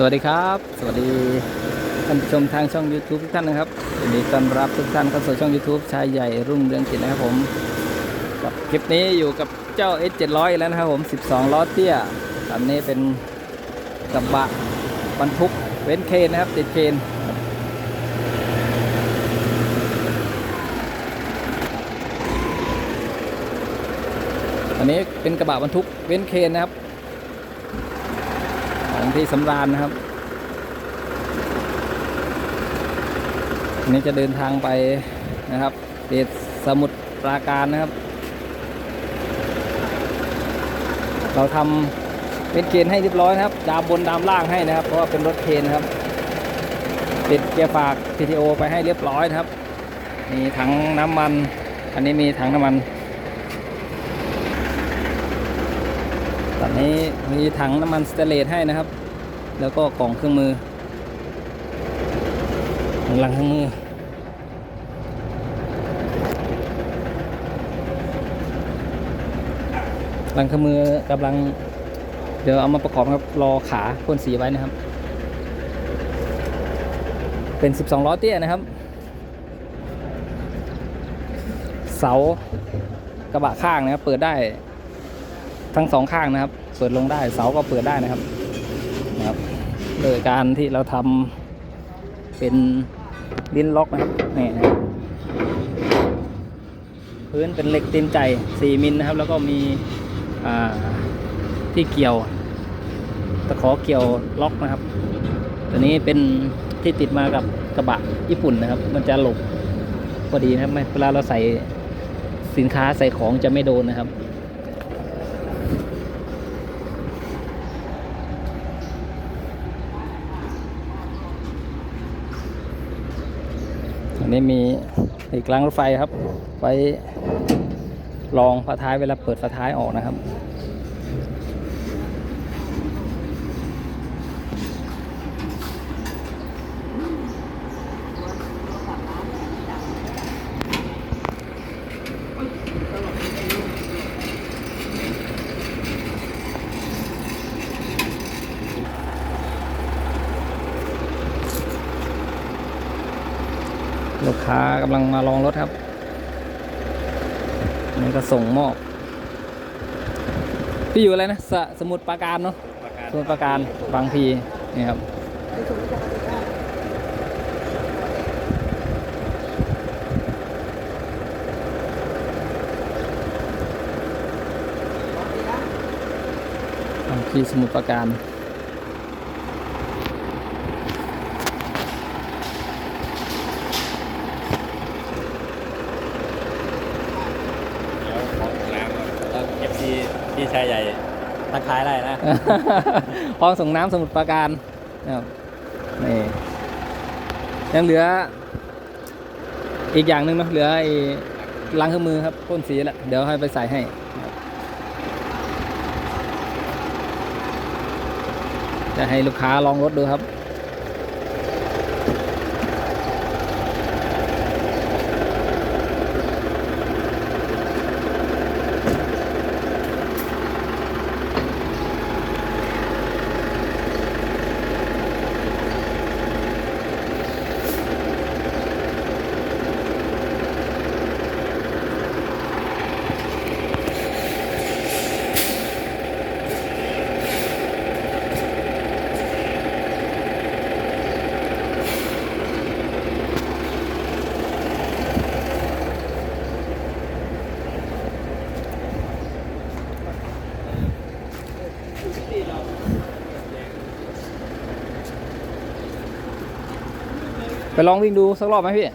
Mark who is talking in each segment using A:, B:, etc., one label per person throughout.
A: สวัสดีครับ สวัสดีท่านผู้ชมทางช่อง YouTube ทุกท่านนะครับยินดีต้อนรับทุกท่านเข้าสู่ช่อง YouTube ชายใหญ่รุ่งเรืองกิจนะครับผมกับคลิปนี้อยู่กับเจ้า S 7 0 0 แล้วนะครับผม 12 ล้อเตี้ยอันนี้เป็นกระบะบรรทุกเว้นเคนนะครับ ติดเคนอันนี้เป็นกระบะบรรทุกเว้นเคนนะครับ ของที่สำราญนะครับอันนี้จะเดินทางไปนะครับเดชสมุทรปราการนะครับ เราทำเป็นเคนให้เรียบร้อยนะครับ ดามบนดามล่างให้นะครับ เพราะว่าเป็นรถเคนครับติดเกียร์ฝาก PTO ไปให้เรียบร้อยนะครับ มีถังน้ำมัน อันนี้มีถังน้ำมัน ตอนนี้มีถังน้ำมันสเตเลสให้นะครับ แล้วก็กล่องเครื่องมือหลังเครื่องมือ หลังเครื่องมือกำลัง เดี๋ยวเอามาประกอบครับรอขาพ่นสีไว้นะครับ เป็น 12 ล้อเตี้ยนะครับ เสากระบะข้างนะครับ เปิดได้ทั้งสองข้างนะครับ เปิดลงได้เสาก็เปิดได้นะครับนะครับ โดยการที่เราทำเป็นลิ้นล็อกนะครับนี่นะพื้นเป็นเหล็กตีนใจ4มิลนะครับ แล้วก็มีที่เกี่ยวตะขอเกี่ยวล็อกนะครับ ตัวนี้เป็นที่ติดมากับกระบะญี่ปุ่นนะครับ มันจะหลบพอดีนะครับเวลาเราใส่สินค้าใส่ของจะไม่โดนนะครับ นนี้มีอีกรางรถไฟครับ ไว้รองฝาท้ายเวลาเปิดฝาท้ายออกนะครับ ลูกค้ากำลังมาลองรถครับอันนี่ก็ส่งมอบ พี่อยู่อะไรนะสสมุดปราการเนาะสมุดปราการบางพีนี่ครับบางพีสมุดปราการ
B: เดี๋ยวของน้ำแล้วเอฟ ซีพี่ชายใหญ่ทักทายได้นะ
A: คลองส่งน้ำสมุทรปราการนะครับนี่ยังเหลือ อีกอย่างหนึ่งเนอะเหลือไอ้ล้างเครื่องมือครับพ่นสีแล้วเดี๋ยวให้ไปใส่ให้จะให้ลูกค้าลองรถดูครับ ไปลองวิ่งดูสักรอบไหมพี่
C: ได้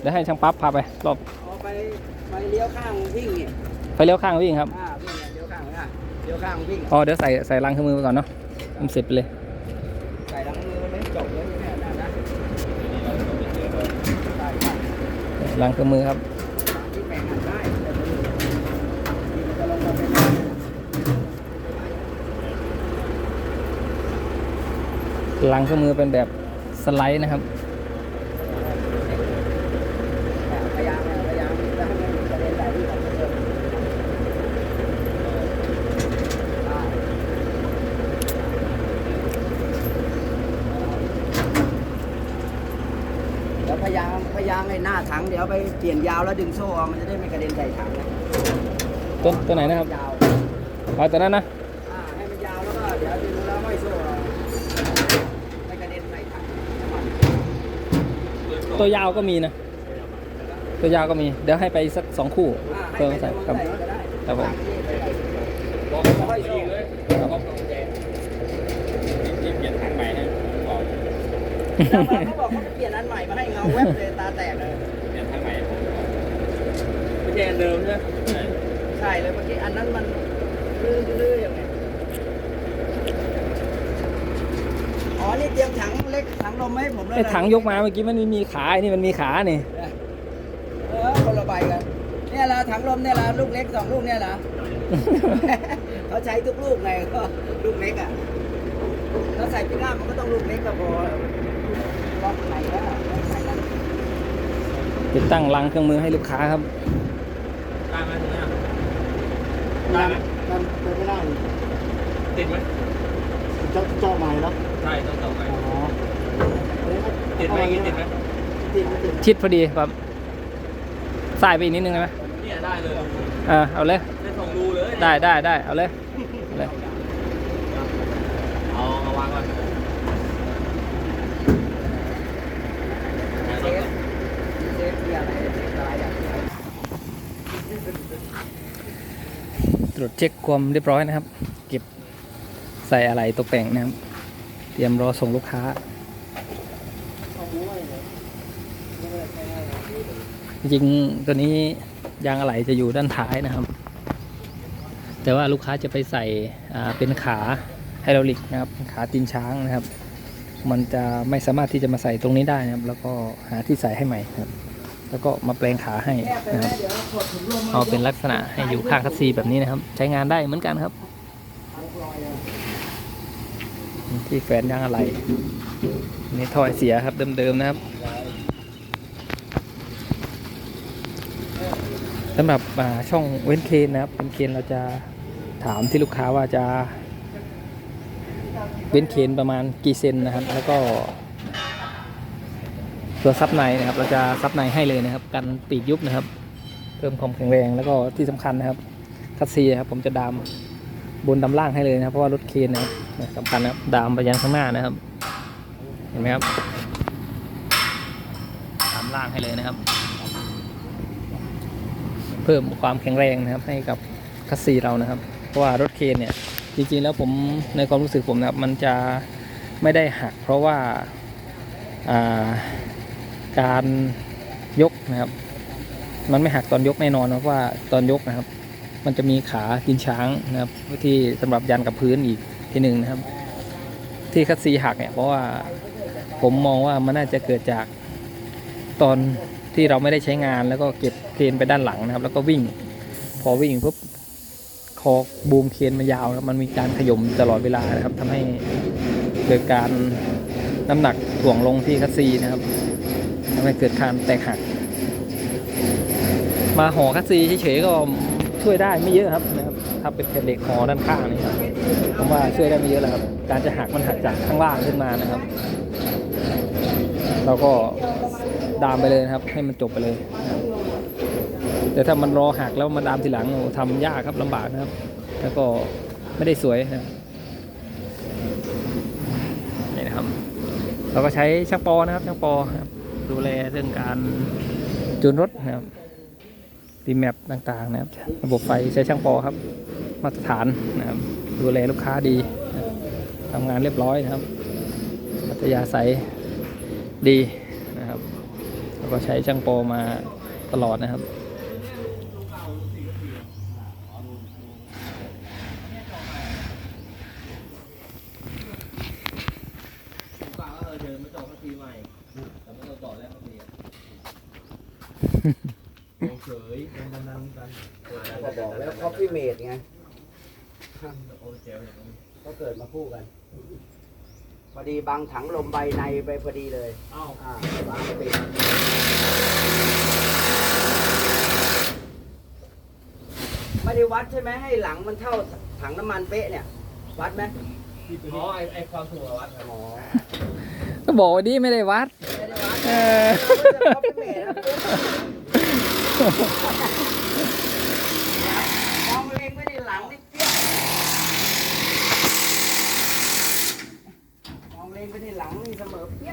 A: เดี๋ยวให้ช่างปั๊บพาไปรอบ
C: เอาไปไปเลี้ยวข้างวิ่งเนี่ย
A: ไปเลี้ยวข้างวิ่งครับ
C: อ่าวิ่งเนี่ยเลี้ยวข้างอะเลี้ยวข้างวิ่ง
A: อ๋อเดี๋ยวใส่ใส่ล้างเครื่องมือไปก่อนเนาะมันเสร็จไปเลย
C: ใส่หลังมือเลยจบเลยเนี่ยนะนะได้ได้
A: ล้างเครื่องมือครับ
C: ที่แบ่งกันได้แต่มือมันจะลงมาเป็น
A: ล้างเครื่องมือเป็นแบบสไลด์นะครับ
C: พยายามพยายามจะให้มันกระเด็นได้ที่ของเดิมได้ หน้าถังเดี๋ยวไปเปลี่ยนยาวแล้วดึงโซ่เอามันจะได้ไม่กระเด็นใส่ถังนะ
A: ตัวตัวไหนนะครับ
C: ยาว
A: เอาตัวนั้นนะ
C: อ่าให้มันยาวแล้วก็เดี๋ยวดึงแล้วไม่โซ่เอาไม่กระเด็นใส่ถังน้ำมัน
A: ตัวยาวก็มีนะ ตัวยาวก็มี เดี๋ยวให้ไปสักสองคู่
C: อ่าให้
A: เพิ่ม
C: ไป
A: ใส่ครับ
C: ใส่ก็ได้
A: ครับผม
B: บอกเขาให้ยิงเลยแล้วก็กุญแจนี่เปลี่ยนทางใหม่ให้บอก
C: เขาบอกเขาจะเปลี่ยนอันใหม่มาให้เงาแวบเลยตาแตกเลย
B: เปลี่ยนทางใหม่กุญแจเดิมใช่ไหม
C: ใช่เลยเมื่อกี้อันนั้นมันลื้อลื้อยังไงอ๋อนี่เตรียมถังเล็กถังลมให้ผมแล้ว
A: ไอ้
C: นะ
A: ถังยกมาเมื่อกี้มันไม่มีขาไอ้นี่มันมีขานี่
C: เออคนละใบกันเนี่ยละถังลมเนี่ยละลูกเล็กสองลูกเนี่ยละ เขาใช้ทุกลูกไงก็ลูกเล็กอะถ้าใส่ปีหน้ามันก็ต้องลูกเล็กก็พอล็อกไหนก็ใส่กัน
A: ติดตั้งรังเครื่องมือให้ลูกค้าครับ
B: ได้ไหมถึงไหม
D: ได้ไหมมันเป็นไม่ได้
B: ติดไหม
D: เจ้าเจ้าใหม่แล้ว
B: ใช่ต้องต่อไป
D: อ๋อ
B: ติดไหมอย่างงี้ติดไหม
D: ติดไม่ติด
A: ชิดพอดีครับสายไปอีกนิดนึงได้ไหม
B: เนี่ยได้เลย
A: เออเอาเลย
B: ได้สองรูเลย
A: ได้ได้ได้เอาเลยเอาเลย
B: เอาเอาวางก่อน
C: เซฟเซฟที่อะไรเซฟอะไรอย่างเงี้ย
A: ตรวจเช็คความเรียบร้อยนะครับ เก็บใส่อะไรตกแต่งนะครับ เตรียมรอส่งลูกค้าจริงตัวนี้ยางอะไหล่จะอยู่ด้านท้ายนะครับ แต่ว่าลูกค้าจะไปใส่เป็นขาไฮดรอลิกนะครับ ขาตีนช้างนะครับ มันจะไม่สามารถที่จะมาใส่ตรงนี้ได้นะครับ แล้วก็หาที่ใส่ให้ใหม่ครับ แล้วก็มาแปลงขาให้นะครับ
C: เอา
A: เป็นลักษณะให้อยู่ข้างคัสซีแบบนี้นะครับ ใช้งานได้เหมือนกันครับ ที่แฟนยางอะไหล่นี่ท่อไอเสียครับเดิมๆนะครับสำหรับช่องเว้นเคนนะครับเว้นเคนเราจะถามที่ลูกค้าว่าจะ เว้นเคนประมาณกี่เซนนะครับ แล้วก็ ตัวซับในนะครับ เราจะซับในให้เลยนะครับกันปีกยุบนะครับ เพิ่มความแข็งแรงแล้วก็ที่สำคัญนะครับคัสซีครับผมจะดามบนดำล่างให้เลยนะครับ เพราะว่ารถเคนนะครับเนี่ยสำคัญนะครับดามไปยังข้างหน้านะครับ เห็นไหมครับดามล่างให้เลยนะครับ เพิ่มความแข็งแรงนะครับ ให้กับคัสซีเรานะครับ เพราะว่ารถเคนเนี่ยจริงๆแล้วผมในความรู้สึกผมนะครับ มันจะไม่ได้หักเพราะว่าอ่า การยกนะครับ มันไม่หักตอนยกแน่นอนนะเพราะว่าตอนยกนะครับ มันจะมีขาตีนช้างนะครับที่สำหรับยันกับพื้นอีกทีหนึ่งนะครับ ที่คัสซีหักเนี่ยเพราะว่าผมมองว่ามันน่าจะเกิดจากตอนที่เราไม่ได้ใช้งานแล้วก็เก็บเคนไปด้านหลังนะครับ แล้วก็วิ่ง พอวิ่งปุ๊บคอบูมเคนมันยาวนะครับมันมีการขย่มตลอดเวลานะครับทำให้เกิดการน้ำหนักถ่วงลงที่คัสซีนะครับ ทำให้เกิดการแตกหัก มาห่อคัสซีเฉยๆก็ช่วยได้ไม่เยอะครับนะครับถ้าเป็นแผ่นเหล็กห่อด้านข้างนี่ครับผมว่าช่วยได้ไม่เยอะแล้วครับ การจะหักมันหักจากข้างล่างขึ้นมานะครับ เราก็ดามไปเลยนะครับ ให้มันจบไปเลย แต่ถ้ามันรอหักแล้วมาดามทีหลังโอ้ทำยากครับลำบากนะครับ แล้วก็ไม่ได้สวยนะครับนี่นะครับ เราก็ใช้ช่างปอนะครับช่างปอครับ ดูแลเรื่องการจูนรถนะครับดีแมปต่างๆนะครับ ระบบไฟใช้ช่างปอครับ มาตรฐานนะครับ ดูแลลูกค้าดีทำงานเรียบร้อยนะครับอัตยาศัยดีนะครับแล้วก็ใช้ช่างปอมาตลอดนะครับ
C: ก็บอกแล้วคอฟฟี่เมดไง ก็เกิดมาคู่กัน พอดีบางถังลมใบในไปพอดีเลยอ้าวอ่าวางปิดไม่ได้วัดใช่ไหมให้หลังมันเท่าถังน้ำมันเป๊ะเนี่ย วัดไหม
B: อ๋อไอไอความสูงวัดครับ
A: ก็บอกว่าดีไม่ได้วัด
C: ไม่ได้วัด
A: เออ
C: เขาเป็นเมตรนะมองเล็งไม่ได้หลังนี่เปี้ยมองเล็งไม่ได้ หลังนี่เสมอเปี้ย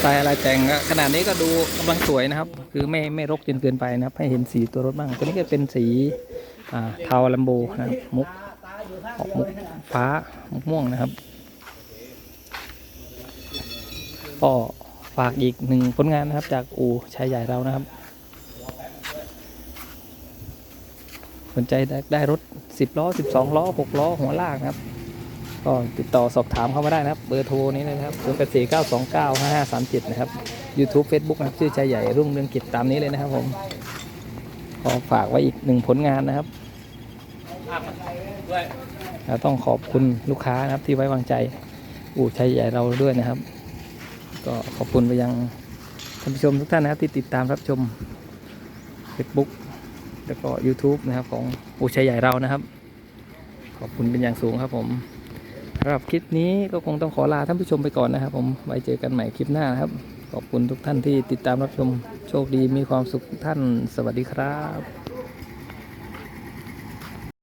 A: ใส่อะไรแต่งก็ขนาดนี้ก็ดูกำลังสวยนะครับ คือไม่ไม่รกจนเกินไปนะครับ ให้เห็นสีตัวรถบ้าง ตัวนี้ก็เป็นสีอ่าเทาลัมโบนะครับมุก
C: อ
A: อกมุกฟ้ามุกม่วงนะครับก็ฝากอีกหนึ่งผลงานนะครับจากอูชายใหญ่เรานะครับ สนใจได้ไดรถ 10 ล้อ 12 ล้อ 6 ล้อ หัวลากนะครับ ก็ติดต่อสอบถามเข้ามาได้นะครับ เบอร์โทรนี้นะครับ0 8 4 9 2 9 5 5 3 7 นะครับ YouTube Facebook นะครับ ชื่อชายใหญ่รุ่งเรืองกิจตามนี้เลยนะครับผมขอฝากไว้อีกหนึ่งผลงานนะครับเราต้องขอบคุณลูกค้านะครับที่ไว้วางใจ อู่ชัยใหญ่เราด้วยนะครับ ก็ขอบคุณไปยังท่านผู้ชมทุกท่านนะครับที่ติดตามรับชม Facebook แล้วก็ YouTube นะครับของอูชัยใหญ่เรานะครับ ขอบคุณเป็นอย่างสูงครับผมสำหรับคลิปนี้ก็คงต้องขอลาท่านผู้ชมไปก่อนนะครับ ผมไว้เจอกันใหม่คลิปหน้านะครับ ขอบคุณทุกท่านที่ติดตามรับชมโชคดีมีความสุขท่านสวัสดีครับ